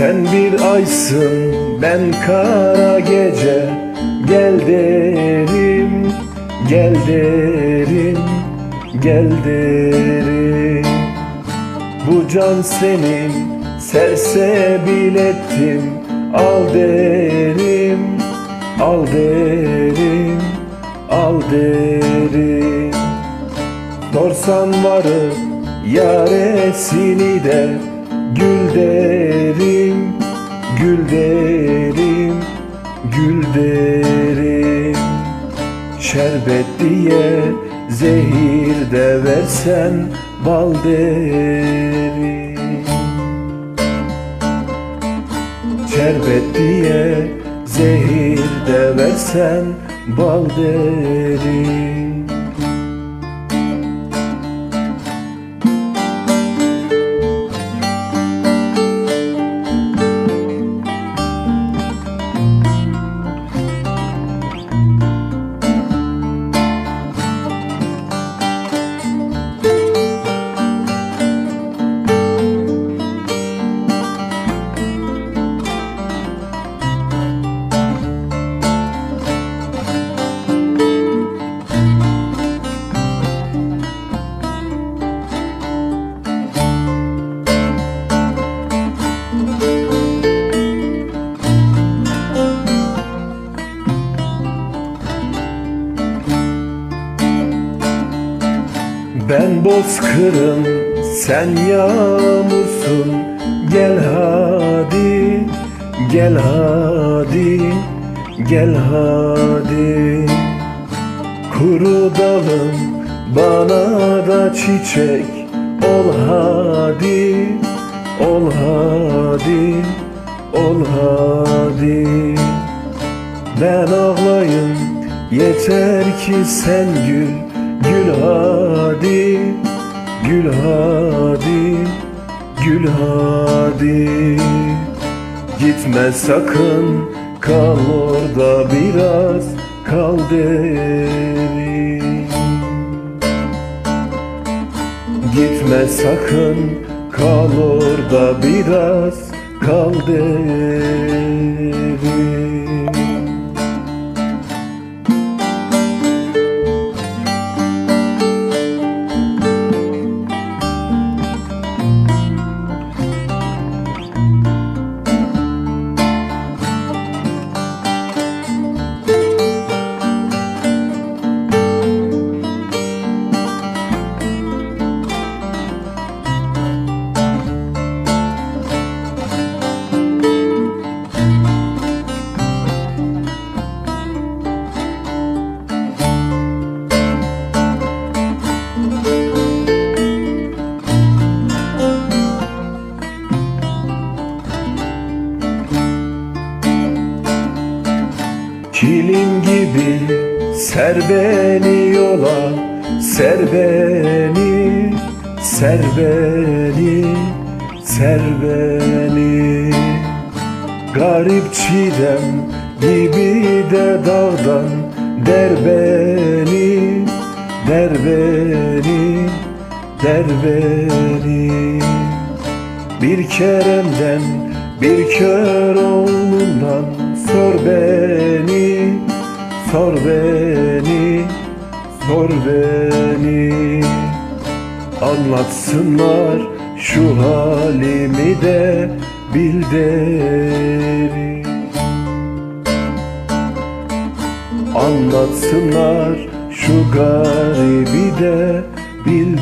Sen bir aysın ben kara gece. Gel derim, gel derim, gel derim. Bu can senin sersebil ettim Al derim, al derim, al derim. Sorsan varıp yaresini de Gül derim, derim, gül derim Şerbet diye zehir de versen bal derim. Şerbet diye zehir de versen bal derim Ben bozkırım, sen yağmursun. Gel hadi, gel hadi, gel hadi. Kuru dalım, bana da çiçek. Ol hadi, ol hadi, ol hadi. Ben ağlayım yeter ki sen gül Gül hadi, gül hadi, gül hadi. Gitme sakın kal orada biraz kal derim. Gitme sakın kal orada biraz kal derim gibi ser beni yola Ser beni, ser beni, ser beni. Garip çiğdem gibi de dağdan Der beni, der beni, der beni. Bir Kerem'den bir kör oğlundan Sor beni, sor beni, sor beni. Anlatsınlar şu halimi de bil Anlatsınlar şu garibi de bil